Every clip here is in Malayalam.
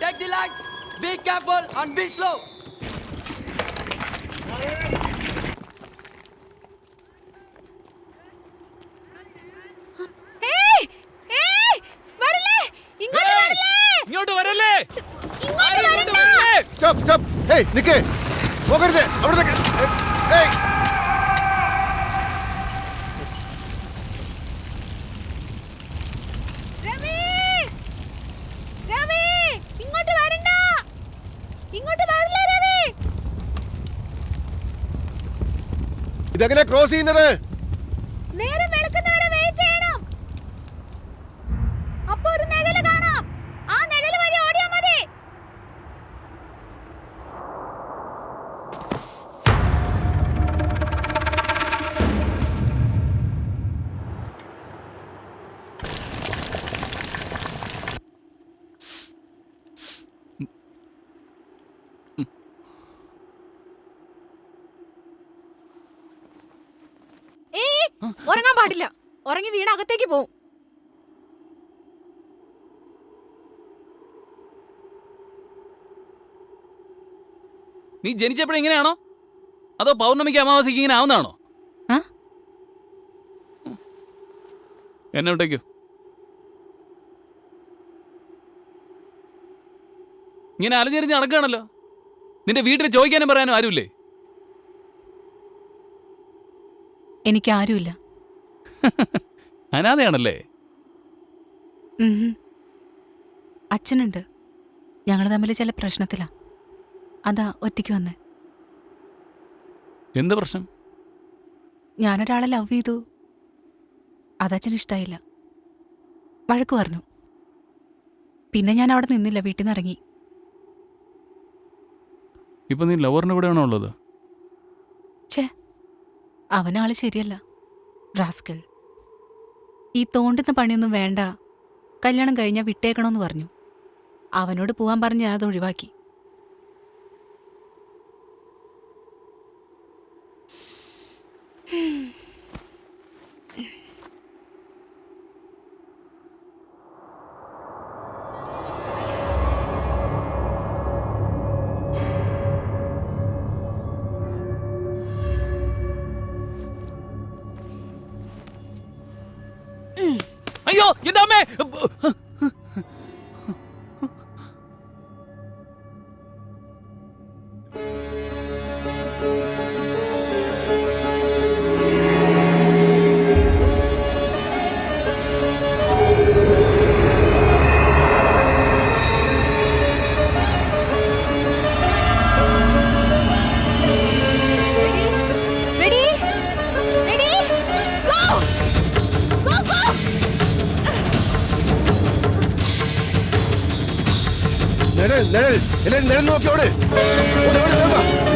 Take the lights. Be careful and be slow. ഇങ്ങോട്ട് വരില്ലേ? ഇങ്ങോട്ട്! വരല്ലേ സ്റ്റോപ്പ് സ്റ്റോപ്പ് ഹേയ് നിക്ക് പോകരുത് അവിടെ നിക്ക് ഹേയ് രവി! രവി! ഇങ്ങോട്ട് വരണ്ട! ഇങ്ങോട്ട് വരില്ലേ രവി? ഇതെങ്ങനെ ക്രോസ് ചെയ്യുന്നത് ഉറങ്ങാൻ പാടില്ല. ഉറങ്ങി വീണ് അകത്തേക്ക് പോവും. നീ ജനിച്ചപ്പോഴും ഇങ്ങനെയാണോ? അതോ പൗർണമിക്ക് അമാവാസിക്ക് ഇങ്ങനെ ആവുന്നതാണോ? എന്നെ വിട്ടേക്കോ. ഇങ്ങനെ അലഞ്ഞെറിഞ്ഞ് നടക്കുകയാണല്ലോ. നിന്റെ വീട്ടിൽ ചോദിക്കാനും പറയാനും ആരുമില്ലേ? എനിക്ക് ആരുമില്ല അനാഥയാണല്ലേ. അച്ഛനുണ്ട്. ഞങ്ങൾ തമ്മിൽ ചില പ്രശ്നത്തിലാ. അതാ ഒറ്റയ്ക്ക് വന്നേ. എന്ത് പ്രശ്നം? ഞാനൊരാളെ ലവ് ചെയ്തു. അതച്ഛന് ഇഷ്ടായില്ല. വഴക്ക് പറഞ്ഞു. പിന്നെ ഞാൻ അവിടെ നിന്നില്ല വീട്ടിൽ നിന്ന് ഇറങ്ങി. ഇപ്പൊ നീ ലവറിന് ഇവിടെയാണോ ഉള്ളത്? അവനാൾ ശരിയല്ല. റാസ്കൽ ഈ തോണ്ടുന്ന പണിയൊന്നും വേണ്ട. കല്യാണം കഴിഞ്ഞാൽ വിട്ടേക്കണമെന്ന് പറഞ്ഞു. അവനോട് പോവാൻ പറഞ്ഞ് ഞാനത് ഒഴിവാക്കി. എന്റെ നിഴൽ നിഴൽ നിഴൽ നോക്കി ഓട് ഓട് ഓട്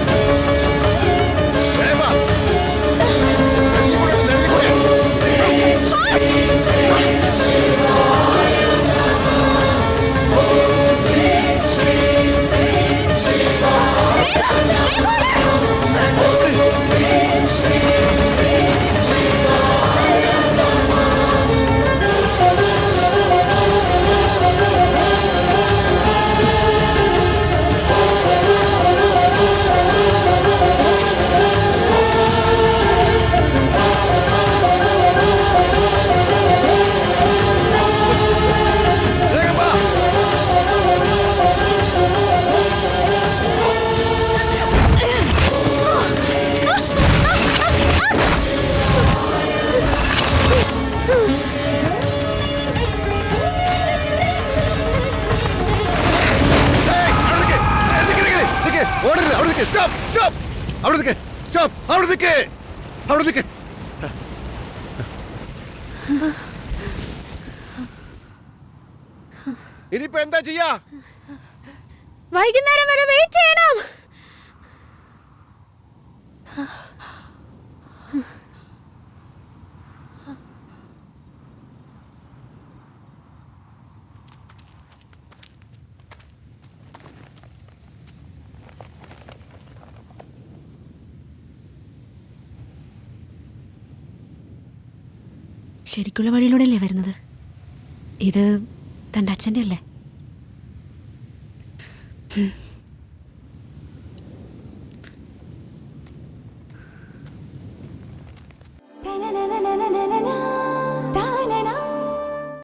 സ്റ്റോപ്പ് സ്റ്റോപ്പ്. അവിടെ നിക്ക് സ്റ്റോപ്പ് അവിടെ നിക്ക് അവിടെ നിക്ക്. ഇനിയിപ്പോ എന്താ ചെയ്യാ? വൈകുന്നേരം വരെ വെയിറ്റ് ചെയ്യണം. ശരിക്കുള്ള വഴിയിലൂടെയല്ലേ വരുന്നത്? ഇത് തന്റെ അച്ഛന്റെ അല്ലേ